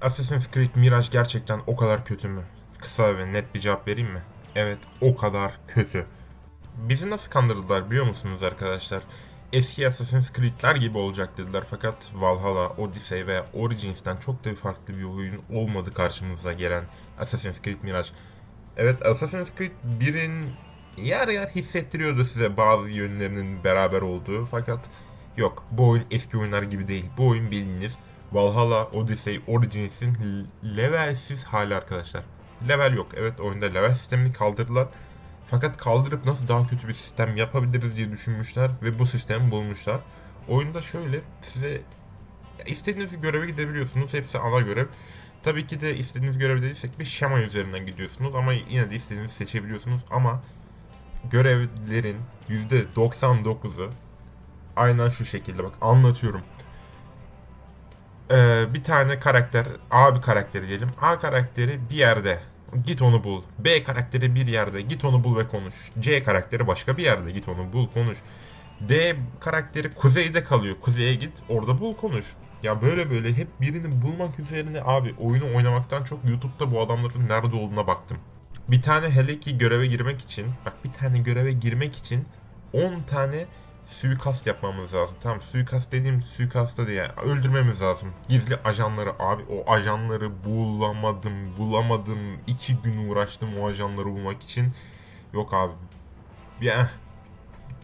Assassin's Creed Mirage gerçekten o kadar kötü mü? Kısa ve net bir cevap vereyim mi? Evet, o kadar kötü. Bizi nasıl kandırdılar biliyor musunuz arkadaşlar? Eski Assassin's Creed'ler gibi olacak dediler fakat Valhalla, Odyssey ve Origins'ten çok da farklı bir oyun olmadı karşımıza gelen Assassin's Creed Mirage. Evet Assassin's Creed 1'in yer yer hissettiriyordu size bazı yönlerinin beraber olduğu fakat yok bu oyun eski oyunlar gibi değil. Bu oyun bildiğiniz Valhalla, Odyssey, Origins'in levelsiz hali arkadaşlar. Level yok. Evet oyunda level sistemini kaldırdılar. Fakat kaldırıp nasıl daha kötü bir sistem yapabiliriz diye düşünmüşler ve bu sistemi bulmuşlar. Oyunda şöyle size istediğiniz göreve gidebiliyorsunuz. Hepsi ana görev. Tabii ki de istediğiniz görev değilsek bir şema üzerinden gidiyorsunuz ama yine de istediğinizi seçebiliyorsunuz ama görevlerin %99'u aynen şu şekilde bak anlatıyorum. Ee, bir tane karakter, A bir karakteri diyelim. A karakteri bir yerde. Git onu bul. B karakteri bir yerde. Git onu bul ve konuş. C karakteri başka bir yerde. Git onu bul, konuş. D karakteri kuzeyde kalıyor. Kuzeye git, orada bul, konuş. Ya böyle böyle hep birini bulmak üzerine abi oyunu oynamaktan çok YouTube'da bu adamların nerede olduğuna baktım. Bir tane hele ki göreve girmek için, bak bir tane göreve girmek için 10 tane suikast yapmamız lazım. Tamam suikast dediğim suikasta değil yani öldürmemiz lazım. Gizli ajanları abi o ajanları bulamadım bulamadım. iki gün uğraştım o ajanları bulmak için. Yok abi. Ya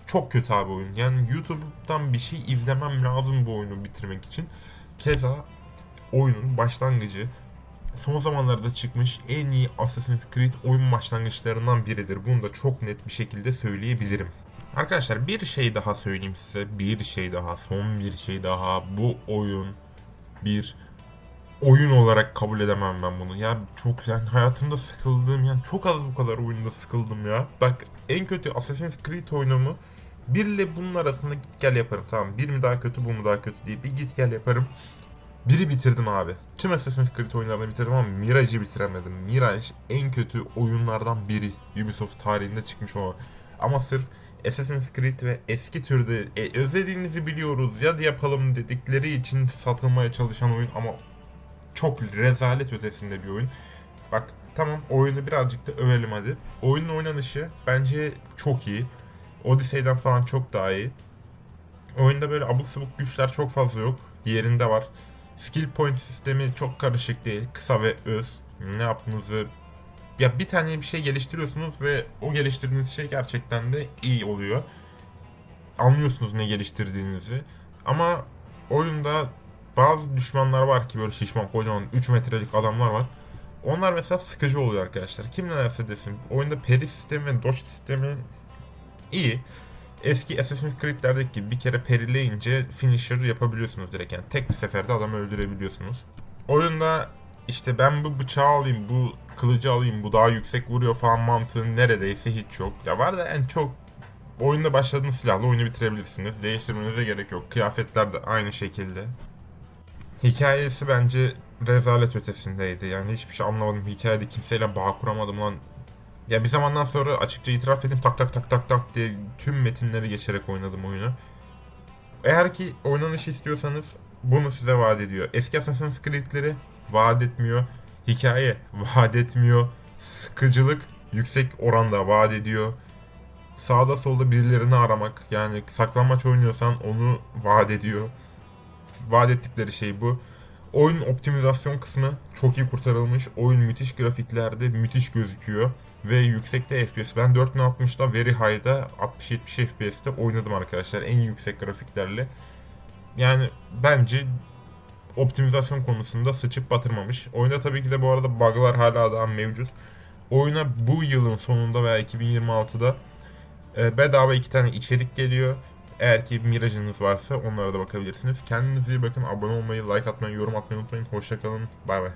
çok kötü abi oyun. Yani YouTube'dan bir şey izlemem lazım bu oyunu bitirmek için. Keza oyunun başlangıcı son zamanlarda çıkmış en iyi Assassin's Creed oyun başlangıçlarından biridir. Bunu da çok net bir şekilde söyleyebilirim. Arkadaşlar bir şey daha söyleyeyim size. Bir şey daha, son bir şey daha. Bu oyun bir oyun olarak kabul edemem ben bunu. Ya çok yani hayatımda sıkıldığım yani çok az bu kadar oyunda sıkıldım ya. Bak en kötü Assassin's Creed oyunumu bir ile bunun arasında git gel yaparım. Tamam bir mi daha kötü bu mu daha kötü diye bir git gel yaparım. Biri bitirdim abi. Tüm Assassin's Creed oyunlarını bitirdim ama Mirage'i bitiremedim. Mirage en kötü oyunlardan biri Ubisoft tarihinde çıkmış o. Ama sırf Assassin's Creed ve eski türde e, özlediğinizi biliyoruz ya yapalım dedikleri için satılmaya çalışan oyun ama çok rezalet ötesinde bir oyun. Bak tamam oyunu birazcık da övelim hadi. Oyunun oynanışı bence çok iyi. Odyssey'den falan çok daha iyi. Oyunda böyle abuk sabuk güçler çok fazla yok. Yerinde var. Skill point sistemi çok karışık değil. Kısa ve öz. Ne yaptığınızı ya bir tane bir şey geliştiriyorsunuz ve o geliştirdiğiniz şey gerçekten de iyi oluyor. Anlıyorsunuz ne geliştirdiğinizi. Ama oyunda bazı düşmanlar var ki böyle şişman kocaman 3 metrelik adamlar var. Onlar mesela sıkıcı oluyor arkadaşlar. Kim ne derse desin. Oyunda peri sistemi ve dodge sistemi iyi. Eski Assassin's Creed'lerdeki gibi bir kere perileyince finisher yapabiliyorsunuz direkt. Yani tek bir seferde adamı öldürebiliyorsunuz. Oyunda işte ben bu bıçağı alayım, bu kılıcı alayım, bu daha yüksek vuruyor falan mantığı neredeyse hiç yok. Ya var da en çok oyunda başladığınız silahla oyunu bitirebilirsiniz. Değiştirmenize gerek yok. Kıyafetler de aynı şekilde. Hikayesi bence rezalet ötesindeydi. Yani hiçbir şey anlamadım. Hikayede kimseyle bağ kuramadım lan. Ya bir zamandan sonra açıkça itiraf edeyim tak tak tak tak tak diye tüm metinleri geçerek oynadım oyunu. Eğer ki oynanış istiyorsanız bunu size vaat ediyor. Eski Assassin's Creed'leri vaat etmiyor. Hikaye vaat etmiyor. Sıkıcılık yüksek oranda vaat ediyor. Sağda solda birilerini aramak yani saklanmaç oynuyorsan onu vaat ediyor. Vaat ettikleri şey bu. Oyun optimizasyon kısmı çok iyi kurtarılmış. Oyun müthiş grafiklerde müthiş gözüküyor. Ve yüksekte FPS. Ben 4060'da Very High'da 60-70 FPS'te oynadım arkadaşlar. En yüksek grafiklerle. Yani bence optimizasyon konusunda sıçıp batırmamış. Oyunda tabii ki de bu arada bug'lar hala daha mevcut. Oyuna bu yılın sonunda veya 2026'da e, bedava iki tane içerik geliyor. Eğer ki Mirage'ınız varsa onlara da bakabilirsiniz. Kendinize iyi bakın. Abone olmayı, like atmayı, yorum atmayı unutmayın. Hoşçakalın. Bay bay.